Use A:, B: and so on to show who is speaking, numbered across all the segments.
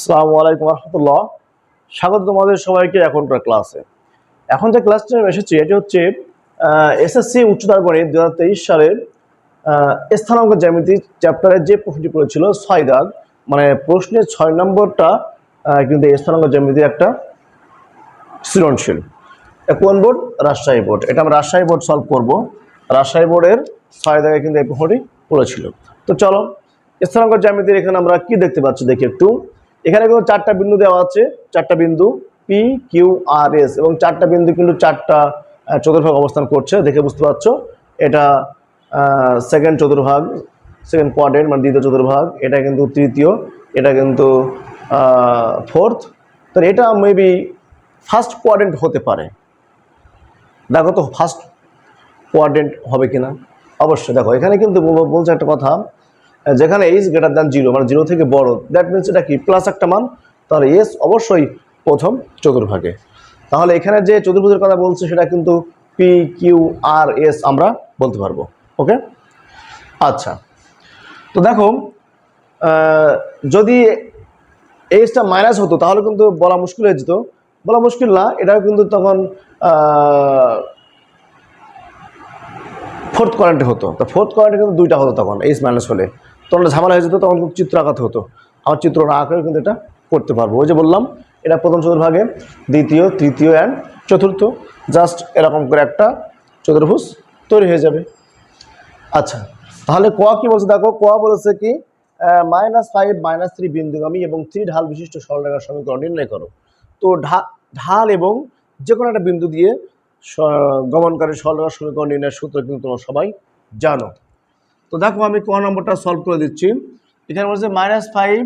A: আসসালামু আলাইকুম রহমতুল্লাহ। স্বাগত তোমাদের সবাইকে এখনকার ক্লাসে। এখন যে ক্লাসটা এসেছি, এটি হচ্ছে এসএসসি উচ্চতর গণিত দু হাজার তেইশ সালের স্থানাঙ্ক জ্যামিতি চ্যাপ্টারের যে প্রশ্নটি পড়েছিল ছয় দাগ মানে প্রশ্নের ছয় নম্বরটা কিন্তু স্থানাঙ্ক জ্যামিতির একটা সৃজনশীল। কোন বোর্ড? রাজশাহী বোর্ড। এটা আমরা রাজশাহী বোর্ড সলভ করব। রাজশাহী বোর্ডের ছয় দাগে কিন্তু এই প্রশ্নটি পড়েছিল। তো চলো, স্থানাঙ্ক জ্যামিতির এখানে আমরা কি দেখতে পাচ্ছি দেখি একটু। এখানে কিন্তু চারটা বিন্দু দেওয়া আছে, চারটা বিন্দু পি কিউ আর এস এবং চারটা বিন্দু কিন্তু চারটা চতুর্ভাগ অবস্থান করছে, দেখে বুঝতে পারছ? এটা সেকেন্ড চতুর্ভাগ সেকেন্ড কোয়ার্ডেন্ট মানে দ্বিতীয় চতুর্ভাগ, এটা কিন্তু তৃতীয়, এটা কিন্তু ফোর্থ তো এটা মেবি ফার্স্ট কোয়ার্ডেন্ট হতে পারে। দেখো তো ফার্স্ট কোয়ার্ডেন্ট হবে কিনা? অবশ্যই দেখো, এখানে কিন্তু বলছে একটা কথা যেখানে এইচ গ্রেটার দ্যান জিরো মানে জিরো থেকে বড়। দ্যাট মিনস এটা কি? প্লাস একটা মান। তাহলে এস অবশ্যই প্রথম চতুর্ভাগে। তাহলে এখানে যে চতুর্ভুজের কথা বলছে, সেটা কিন্তু পি কিউ আর এস আমরা বলতে পারব। ওকে আচ্ছা। তো দেখো যদি এইচটা মাইনাস হতো, তাহলে কিন্তু বলা মুশকিল হয়ে যেত। বলা মুশকিল না, এটাও কিন্তু তখন ফোর্থ কোয়ারেন্টে হতো। তো ফোর্থ কোয়ারেন্টে কিন্তু দুইটা হতো তখন এইচ মাইনাস হলে। তখন ঝামেলা হয়ে যেত, তখন চিত্র আঁকাতে হতো। আমার চিত্র না আঁকেও কিন্তু এটা করতে পারব। ওই যে বললাম, এটা প্রথম চতুর্ভাগে, দ্বিতীয়, তৃতীয় অ্যান্ড চতুর্থ। জাস্ট এরকম করে একটা চতুর্ভুজ তৈরি হয়ে যাবে। আচ্ছা তাহলে ক কি বলছে? দেখো, ক বলেছে কি মাইনাস ফাইভ মাইনাস থ্রি বিন্দুগামী এবং থ্রি ঢাল বিশিষ্ট সরলরেখার সমীকরণ নির্ণয় করো। তো ঢা- ঢাল এবং যে কোনো একটা বিন্দু দিয়ে গমনকারী সরলরেখার সমীকরণ নির্ণয়ের সূত্র কিন্তু তোমরা সবাই জানো। তো দেখো আমি ক নম্বরটা সলভ করে দিচ্ছি। এখানে বলছে মাইনাস ফাইভ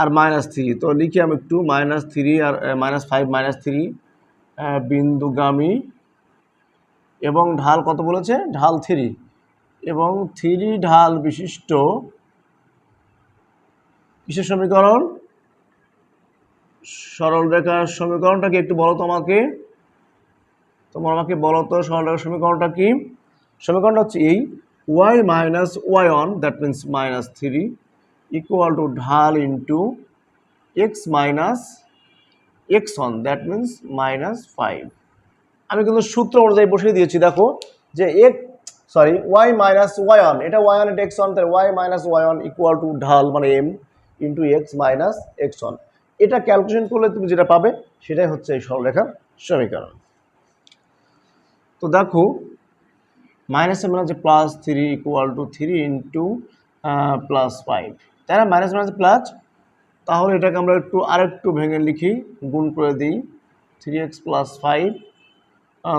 A: আর মাইনাস থ্রি তো লিখি আমি একটু মাইনাস থ্রি আর মাইনাস ফাইভ মাইনাস থ্রি বিন্দুগামী এবং ঢাল কত বলেছে? ঢাল থ্রি এবং থ্রি ঢাল বিশিষ্ট কিসের সমীকরণ? সরল রেখার সমীকরণটা কি একটু বলো তো আমাকে? তোমার আমাকে বলো তো সরল রেখার সমীকরণটা কি? সমীকরণটা হচ্ছে এই। Y one that means minus three equal to ঢাল into X minus X one that means minus five আমি কিন্তু সূত্র অনুযায়ী বসিয়ে দিয়েছি, দেখো, যে এক সরি ওয়াই মাইনাস ওয়াই এটা ওয়াই এটা এক্স অন তাহলে Y minus Y one equal to ঢাল মানে into X minus X one এটা ক্যালকুলেশন করলে তুমি যেটা পাবে, সেটাই হচ্ছে এই সরলরেখার সমীকরণ। তো দেখো মাইনাসে মানে হচ্ছে plus three equal to three into plus five তাই না? মাইনাস মাইনাস প্লাস তাহলে এটাকে আমরা একটু আরেকটু ভেঙে লিখি, গুণ করে দিই। থ্রি এক্স প্লাস ফাইভ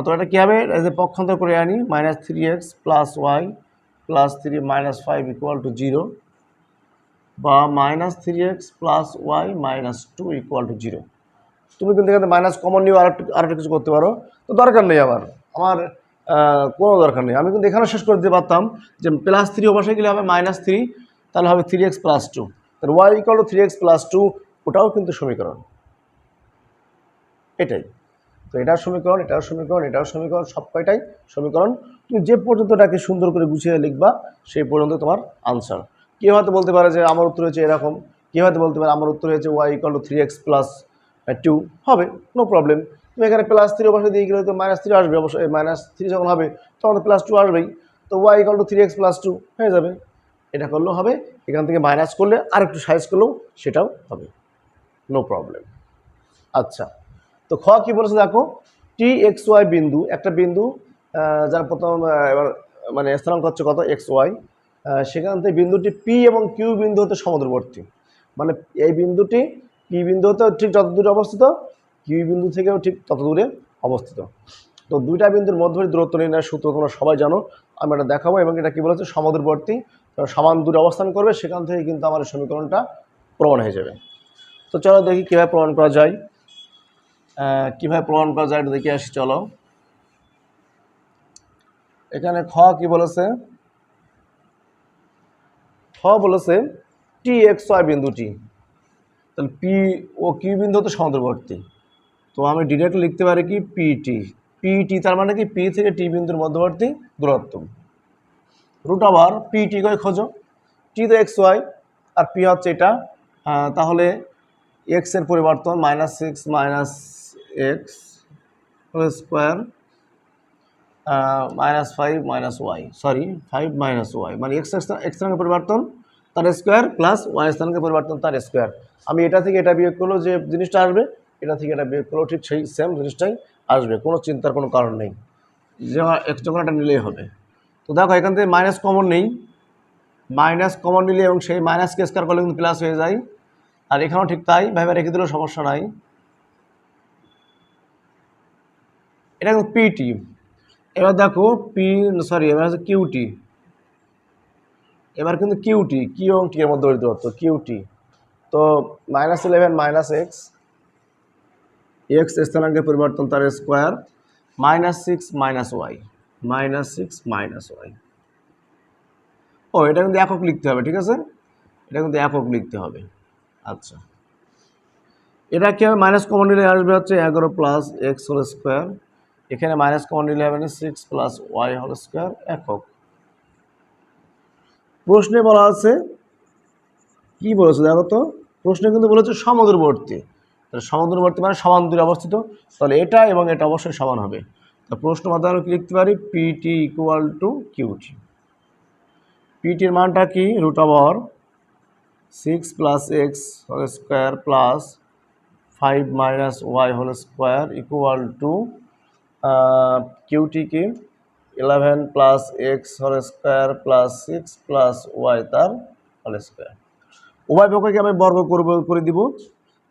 A: তো এটা কী হবে? যে পক্ষান্তর করে আনি, minus three X plus Y plus three minus five equal to zero বা minus three X plus Y minus two equal to zero তুমি কিন্তু এখানে মাইনাস কমন নিয়েও আরেকটু আরেকটু কিছু করতে পারো। তো দরকার নেই আমার। আমার কোনো দরকার নেই। আমি কিন্তু এখানেও শেষ করে দিতে পারতাম যে প্লাস থ্রি অবশ্যই গেলে হবে মাইনাস থ্রি তাহলে হবে থ্রি এক্স প্লাস টু তাহলে Y equal to three X plus two ওটাও কিন্তু সমীকরণ। এটাই। তো এটার সমীকরণ এটার সমীকরণ এটার সমীকরণ, সব কয়টাই সমীকরণ। তুমি যে পর্যন্তটাকে সুন্দর করে গুছিয়ে লিখবা, সেই পর্যন্ত তোমার আনসার কেউ হয়তো বলতে পারে যে আমার উত্তর হয়েছে এরকম কেউ হয়তো বলতে পারে আমার উত্তর হয়েছে Y equal to three X plus two হবে নো প্রবলেম তুমি এখানে প্লাস থ্রি অবশ্যই দিয়ে গেলে তো মাইনাস থ্রি আসবে, অবশ্যই মাইনাস থ্রি যখন হবে, তখন প্লাস টু আসবেই। তো Y equal to three X plus two হয়ে যাবে। এটা করলেও হবে, এখান থেকে মাইনাস করলে আর একটু সাইজ করলেও সেটাও হবে। নো প্রবলেম আচ্ছা তো খ কী বলেছে দেখো? টি এক্স ওয়াই বিন্দু, একটা বিন্দু যার প্রথম এবার মানে স্থানাঙ্ক হচ্ছে কত? এক্স ওয়াই সেখান থেকে বিন্দুটি পি এবং কিউ বিন্দু হতে সমুদ্রবর্তী। মানে এই বিন্দুটি পি বিন্দু হতে ঠিক যত দূরে অবস্থিত কিউ বিন্দু থেকেও ঠিক তত দূরে অবস্থিত। তো দুইটা বিন্দুর মধ্যবর্তী দূরত্ব নির্ণয়ের সূত্র তোমরা সবাই জানো, আমি এটা দেখাবো এবং এটা কী বলেছে? সমদূরবর্তী সমান দূরে অবস্থান করবে, সেখান থেকে কিন্তু আমার সমীকরণটা প্রমাণ হয়ে যাবে। তো চলো দেখি কীভাবে প্রমাণ করা যায়। কীভাবে প্রমাণ করা যায় এটা দেখে আসি, চলো। এখানে খ কি বলেছে? খ বলেছে টি এক্স ওয়াই বিন্দুটি। তাহলে পি ও কিউ বিন্দু তো সমুদ্রবর্তী। তো আমি ডিরেক্ট লিখতে পারি কি পিটি পিটি তার মানে কি পি থেকে টি বিন্দুর মধ্যবর্তী দূরত্ব। রুট আবার পিটি করে খোঁজো? টি তো এক্স ওয়াই আর পি হচ্ছে এটা। তাহলে এক্সের পরিবর্তন minus six minus X square minus five minus Y sorry five minus Y মানে এক্স এক্স স্থানাঙ্কের পরিবর্তন তার স্কোয়ার প্লাস ওয়াই স্থানকে পরিবর্তন তার স্কোয়ার আমি এটা থেকে এটা বিয়োগ করলেও যে জিনিসটা আসবে এটা থেকে এটা বিয়োগ করলেও ঠিক সেই সেম জিনিসটাই আসবে, কোনো চিন্তার কোনো কারণ নেই। যে এক্স যখন নিলেই হবে। তো দেখো, এখান থেকে মাইনাস কমন নেই। মাইনাস কমন নিলে এবং সেই মাইনাসকে স্কোয়ার করলে কিন্তু প্লাস হয়ে যায়। আর এখানেও ঠিক তাই ভাবে রেখে দিলেও সমস্যা নাই। এটা কিন্তু পিটি এবার দেখো পি সরি এবার হচ্ছে কিউটি এবার কিন্তু কিউটি কিউ এবং টি এর মধ্যে দূরত্ব কিউটি তো minus eleven minus X X স্থানাঙ্কের পরিবর্তন তার square minus six minus Y minus six minus Y ও, এটা কিন্তু একক লিখতে হবে, ঠিক আছে? এটা কিন্তু একক লিখতে হবে। আচ্ছা। এটা কি হবে? মাইনাস কমন নিলে আসবে হচ্ছে এগারো প্লাস এক্স হোল স্কোয়ার এখানে মাইনাস কমন নিলে হবে six plus Y whole square একক। প্রশ্নে বলা আছে, কি বলেছে দেখো তো? প্রশ্নে কিন্তু বলেছে সমুদ্রবর্তী। তাহলে সমুদ্রবর্তী মানে সমান দূরে অবস্থিত। তাহলে এটা এবং এটা অবশ্যই সমান হবে। তা প্রশ্ন মাধ্যমে কি লিখতে পারি? পিটি ইকুয়াল টু কিউটি পিটির মানটা কি? Root over six plus X whole square plus five minus Y whole square equal to QT কি eleven plus X whole square plus six plus Y তার হোল স্কোয়ার উভয় পক্ষকে আমি বর্গ করব, করে দিব।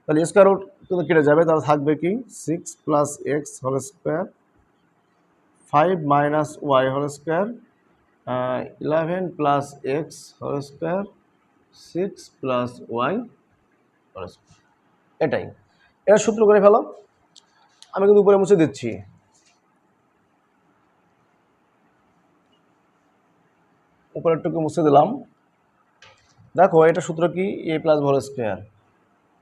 A: তাহলে স্কোয়ার রুট কিন্তু কেটে যাবে? তাহলে থাকবে কি? Six plus X whole square five minus Y whole square eleven plus X whole square six plus Y whole square এটাই। এটা সূত্র করে ফেলো। আমি কিন্তু উপরে মুছে দিচ্ছি। উপরেরটুকু মুছে দিলাম। দেখো, এটা সূত্র কি? এ প্লাস ভোল স্কোয়ার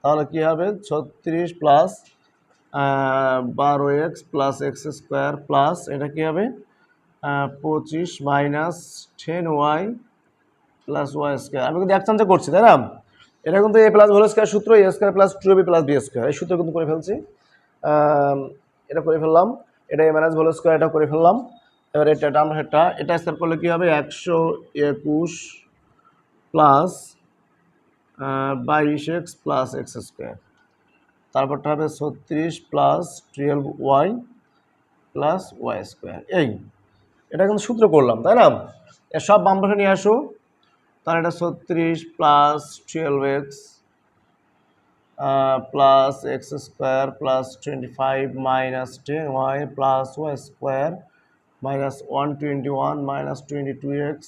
A: তাহলে কী হবে? ছত্রিশ প্লাস বারো X plus X square plus এটা কী হবে? পঁচিশ minus ten Y plus Y square আমি কিন্তু এক চান্সে করছি, তাই না? এটা কিন্তু এ প্লাস ভোল স্কোয়ার সূত্র A square plus two B plus B square এই সূত্র কিন্তু করে ফেলছি। এটা করে ফেললাম। এটা এ মাইনাস ভোল স্কোয়ার এটা করে ফেললাম। এবার এটা হেডটা এটা স্কোয়ার করলে কী হবে? একশো একুশ প্লাস বাইশ এক্স প্লাস এক্স স্কোয়ার। তারপরটা হবে ছত্রিশ plus twelve Y plus Y square. এই, এটা কিন্তু সূত্র করলাম, তাই না? সব বাম নিয়ে আসো। তাহলে এটা ছত্রিশ plus twelve X plus X square plus twenty five minus ten Y plus Y square minus one twenty one minus twenty two X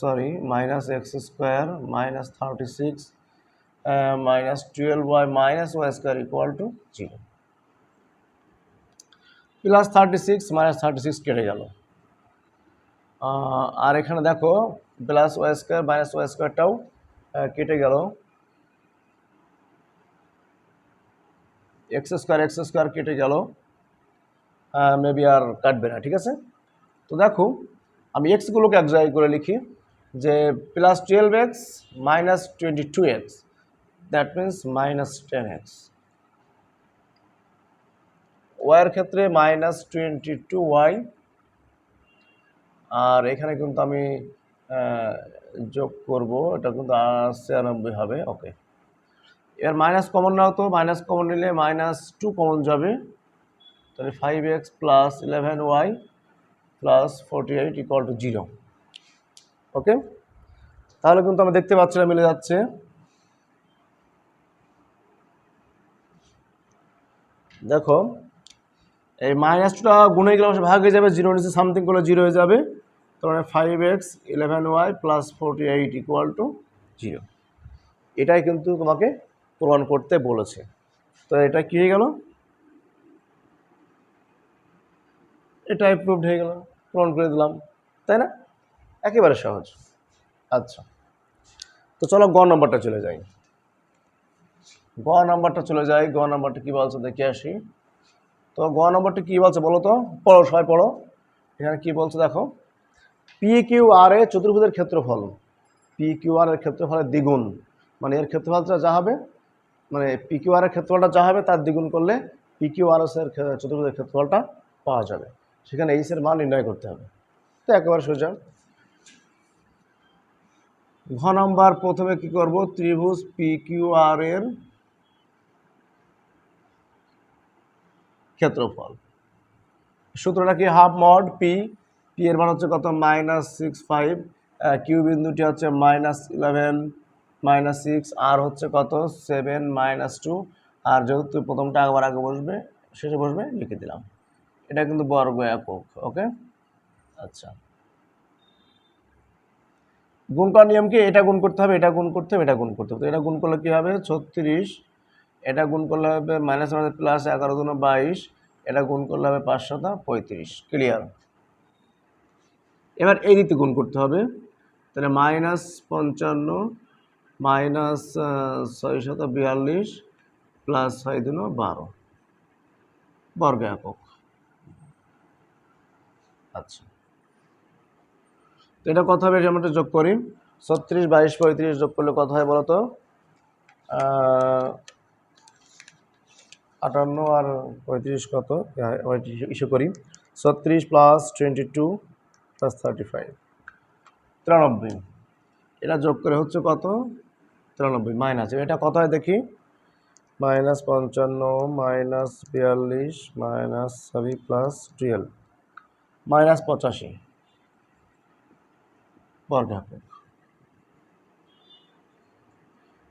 A: sorry minus X square minus thirty six minus twelve Y minus Y square equal to zero plus thirty six minus thirty six কেটে গেল। আর এখানে দেখো plus Y square minus Y স্কোয়ারটাও কেটে গেল। X square x square কেটে গেল। Maybe আর কাটবে না, ঠিক আছে? তো দেখো আমি এক্সগুলোকে এক জায়গায় করে লিখি যে plus twelve X minus twenty two X that means minus ten X ওয়াইয়ের ক্ষেত্রে মাইনাস টোয়েন্টি টু ওয়াই আর এখানে কিন্তু আমি যোগ করব, এটা কিন্তু ছিয়ানব্বই হবে ওকে এবার মাইনাস কমন নাও তো মাইনাস কমন নিলে মাইনাস টু কমন যাবে, তাহলে five X plus eleven Y plus forty eight equal to zero okay তাহলে কিন্তু আমরা দেখতে পাচ্ছি না, মিলে যাচ্ছে। দেখো, এই মাইনাস টুটা গুণে গেলে অবশ্যই ভাগ হয়ে যাবে জিরো নিচে সামথিং করলে জিরো হয়ে যাবে। তার মানে five X eleven Y plus forty eight equal to zero এটাই কিন্তু তোমাকে প্রমাণ করতে বলেছে। তো এটা কী হয়ে গেল? এটাই প্রুভড হয়ে গেল। প্রমাণ করে দিলাম, তাই না? একেবারে সহজ। আচ্ছা তো চলো গ নম্বরটা চলে যাই। গ নম্বরটা চলে যাই। গ নম্বরটা কী বলছে, দেখে আসি। তো গ নম্বরটা কী বলছে বলো তো? পড়ো, সবাই পড়ো। এখানে কী বলছে দেখো? পি কিউ আর এ চতুর্ভুজের ক্ষেত্রফল। পি কিউ আর এর ক্ষেত্রফলের দ্বিগুণ। মানে এর ক্ষেত্রফলটা যা হবে মানে পিকিউ আর এর ক্ষেত্রফলটা যা হবে, তার দ্বিগুণ করলে পি কিউ আর এস এর চতুর্ভুজের ক্ষেত্রফলটা পাওয়া যাবে। সেখানে এইচ এর মান নির্ণয় করতে হবে। তো একেবারে সোজা। ঘ নম্বর প্রথমে কি করব? ত্রিভুজ পি কিউ আর এর ক্ষেত্রফল। সূত্রটা কি? হাফ মড পি পি এর মান হচ্ছে কত? Minus six five. কিউ বিন্দুটি হচ্ছে মাইনাস ইলেভেন, মাইনাস সিক্স। আর হচ্ছে কত? Seven, minus two. আর যেহেতু প্রথমটা একবার আগে বসবে, শেষে বসবে, লিখে দিলাম। এটা কিন্তু বর্গ একক ওকে? আচ্ছা। গুণ করার নিয়ম কি? এটা গুণ করতে হবে এটা গুণ করতে হবে এটা গুণ করতে হবে। তো এটা গুণ করলে কি হবে? ছত্রিশ। এটা গুণ করলে হবে মাইনাস মাইনাস প্লাস এগারো দুনো বাইশ। এটা গুণ করলে হবে পাঁচশোটা পঁয়ত্রিশ। ক্লিয়ার এবার এই দিকে গুণ করতে হবে। তাহলে মাইনাস পঞ্চান্ন মাইনাস ছয় শত বিয়াল্লিশ প্লাস ছয় দুনো বারো। বর্গ একক। আচ্ছা। তো এটা কত হবে, এটা আমরা যোগ করি। ছত্রিশ, বাইশ, পঁয়ত্রিশ যোগ করলে কত হয় বলো তো আটান্ন আর পঁয়ত্রিশ কত? ইস্যু করি। ছত্রিশ plus twenty two, plus thirty five. তিরানব্বই। এটা যোগ করে হচ্ছে কত? তিরানব্বই মাইনাস এটা কত হয় দেখি? মাইনাস পঞ্চান্ন মাইনাস বিয়াল্লিশ minus sorry plus twelve minus পঁচাশি। বর্গাকার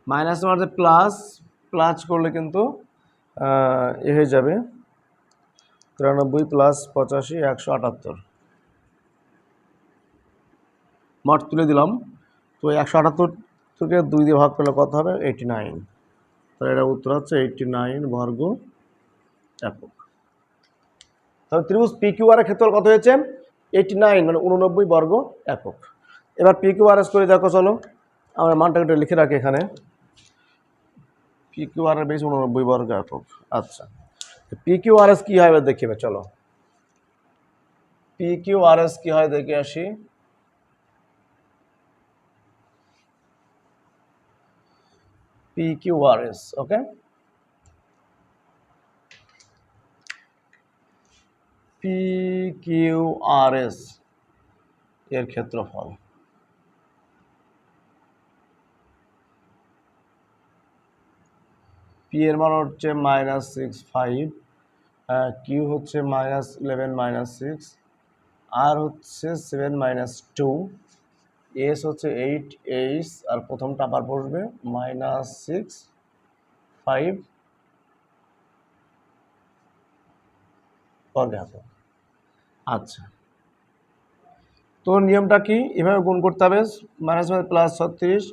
A: মাইনাস মারতে প্লাস প্লাস করলে কিন্তু এ হয়ে যাবে তিরানব্বই প্লাস পঁচাশি, একশো আটাত্তর। মট তুলে দিলাম। তো একশো আটাত্তর থেকে দুই দিয়ে ভাগ করলে কত হবে? এইটি নাইন তাহলে এটা উত্তর হচ্ছে এইটটি নাইন বর্গ একক। তাহলে ত্রিভুজ পি কিউ আর ক্ষেত্রফল কত হয়েছে? এইটি নাইন মানে উননব্বই বর্গ একক। এবার পি কিউ আর এস করে দেখো, চলো। আমরা মানটাকে লিখে রাখি এখানে। পি কিউ আর বেশ উননব্বই বর্গ একক। আচ্ছা। পি কিউ আর এস কী হয়, এবার দেখি এবার, চলো। পি কিউ আর এস কী হয়, দেখে আসি। P Q R S okay P Q R S এর ক্ষেত্রফল। পি এর মান হচ্ছে মাইনাস সিক্স ফাইভ কিউ হচ্ছে minus eleven minus six R হচ্ছে সেভেন মাইনাস টু এস হচ্ছে এইট এইচ আর প্রথমটা আবার বসবে মাইনাস সিক্স ফাইভ বর্গাকার আচ্ছা। তো নিয়মটা কি? এভাবে গুণ করতে হবে মাইনাস মাইনাস প্লাস ছত্রিশ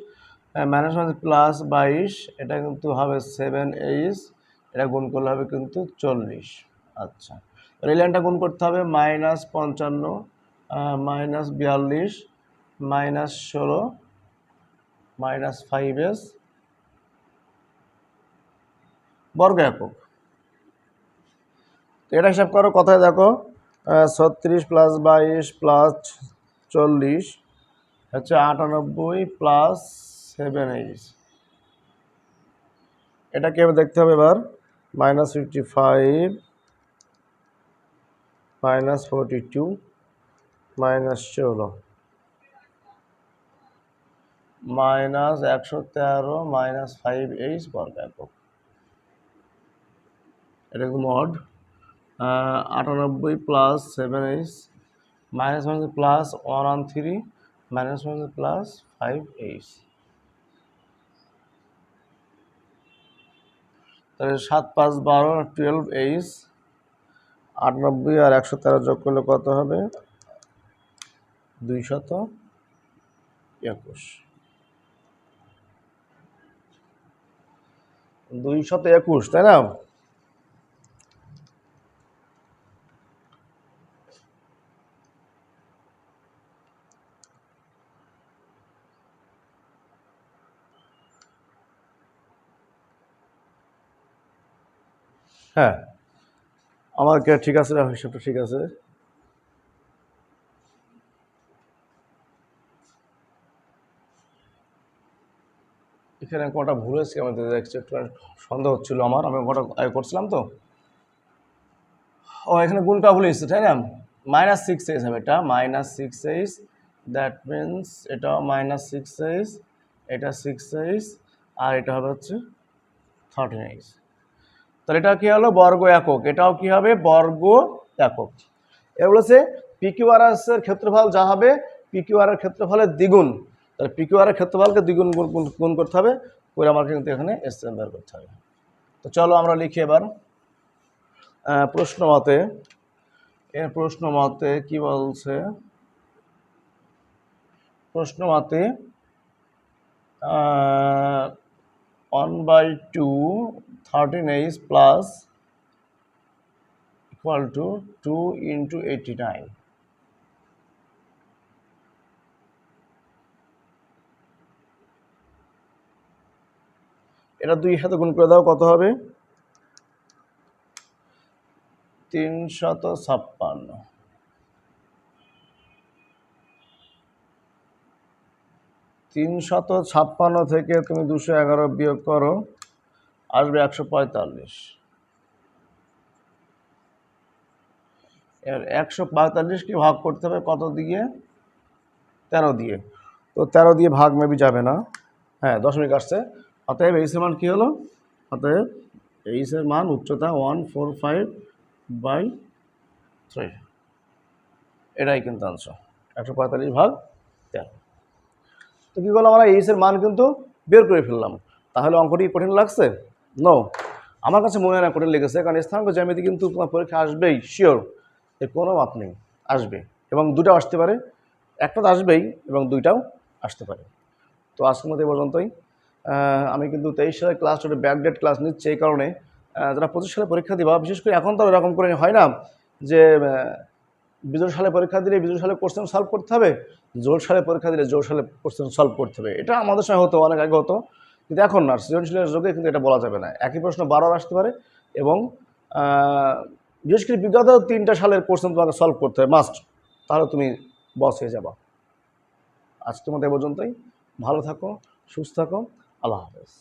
A: মাইনাস মাইনাস প্লাস বাইশ, এটা কিন্তু হবে সেভেন এইচ এটা গুণ করলে হবে কিন্তু চল্লিশ। আচ্ছা। এই লাইনটা গুণ করতে হবে মাইনাস পঞ্চান্ন মাইনাস বিয়াল্লিশ মাইনাস ষোলো মাইনাস ফাইভ এস বর্গ একক। এটা হিসাব করো, কথায় দেখো। ছত্রিশ প্লাস বাইশ প্লাস চল্লিশ, হচ্ছে আটানব্বই প্লাস সেভেন এইচ এটাকে দেখতে হবে এবার। Minus fifty five minus forty two minus ষোলো। মাইনাস একশো তেরো মাইনাস ফাইভ এইচ বর্গ এটা কিন্তু মড আটানব্বই plus seven H minus minus plus one one three minus minus plus five H তাহলে সাত পাঁচ বারো টুয়েলভ এইচ আটানব্বই আর একশো তেরো যোগ করলে কত হবে? দুইশত একুশ। দুইশত একুশ, তাই না? হ্যাঁ। আমার ঠিক আছে হিসাবটা ঠিক আছে? এখানে কটা ভুল হয়েছে আমি সন্দেহ হচ্ছিল আমার, আমি কটা আয় করছিলাম তো। ও, এখানে গুণটা ভুল হয়েছে, তাই না? মাইনাস সিক্স এইস হবে এটা minus six H that means এটা মাইনাস সিক্স এইস এটা সিক্স এইস আর এটা হবে হচ্ছে থার্টিন এইস তাহলে এটা কি হলো? বর্গ একক। এটাও কি হবে? বর্গ একক। এ বলেছে পিকিউআরএস এর ক্ষেত্রফল যা হবে? পিকিউআর এর ক্ষেত্রফলের দ্বিগুণ। তাহলে পিকিউআর এর ক্ষেত্রফলকে দ্বিগুণ গুণ করতে হবে। করে আমাকে কিন্তু এখানে এস এম বের করতে হবে। তো চলো আমরা লিখি এবার। প্রশ্ন মতে, এর প্রশ্ন মতে কি বলছে? প্রশ্ন মতে one by two thirteen H plus equal to 2 into 89 এটা দুই সাথে গুণ করে দাও, কত হবে? তিনশত ছাপ্পান্ন। তিনশত ছাপ্পান্ন থেকে তুমি দুশো এগারো বিয়োগ করো আসবে একশো পঁয়তাল্লিশ। এবার একশো পঁয়তাল্লিশকে ভাগ করতে হবে কত দিয়ে? তেরো দিয়ে। তো তেরো দিয়ে ভাগ মেবি যাবে না। হ্যাঁ দশমিক আসছে। অতএব এইসের মান কী হলো? অতএব এইসের মান উচ্চতা one, four, five by three. এটাই কিন্তু আনসার একশো পঁয়তাল্লিশ ভাগ তেরো। তো কী করলাম আমরা? এইসের মান কিন্তু বের করে ফেললাম। তাহলে অঙ্কটি কঠিন লাগছে? নো আমার কাছে মনে না কঠিন লেগেছে, কারণ স্থানাঙ্ক জ্যামিতি কিন্তু তোমার পরীক্ষা আসবেই শিওর এর কোনো মাপ নেই, আসবে। এবং দুটাও আসতে পারে একটা তো আসবেই এবং দুইটাও আসতে পারে। তো আজকের এই পর্যন্তই। আমি কিন্তু তেইশ সালের ক্লাস ওটা ব্যাকডেট ক্লাস নিচ্ছি এই কারণে। যারা পঁচিশ সালে পরীক্ষা দিবা, বিশেষ করে এখন তো এরকম করে হয় না যে বিজোর সালে পরীক্ষা দিলে বিজোর সালে কোশ্চেন সলভ করতে হবে জোর সালে পরীক্ষা দিলে জোর সালে কোশ্চেন সলভ করতে হবে। এটা আমাদের সময় হতো, অনেক আগে হতো। কিন্তু এখন না সৃজনশীলের যুগে কিন্তু এটা বলা যাবে না। একই প্রশ্ন বারবার আসতে পারে এবং বিশেষ করে বিগত তিনটা সালের কোশ্চেন তোমাকে সলভ করতে হবে। মাস্ট তাহলে তুমি বস হয়ে যাবা। আজকের মতো এ পর্যন্তই। ভালো থাকো, সুস্থ থাকো। আল্লাহ হাফেজ।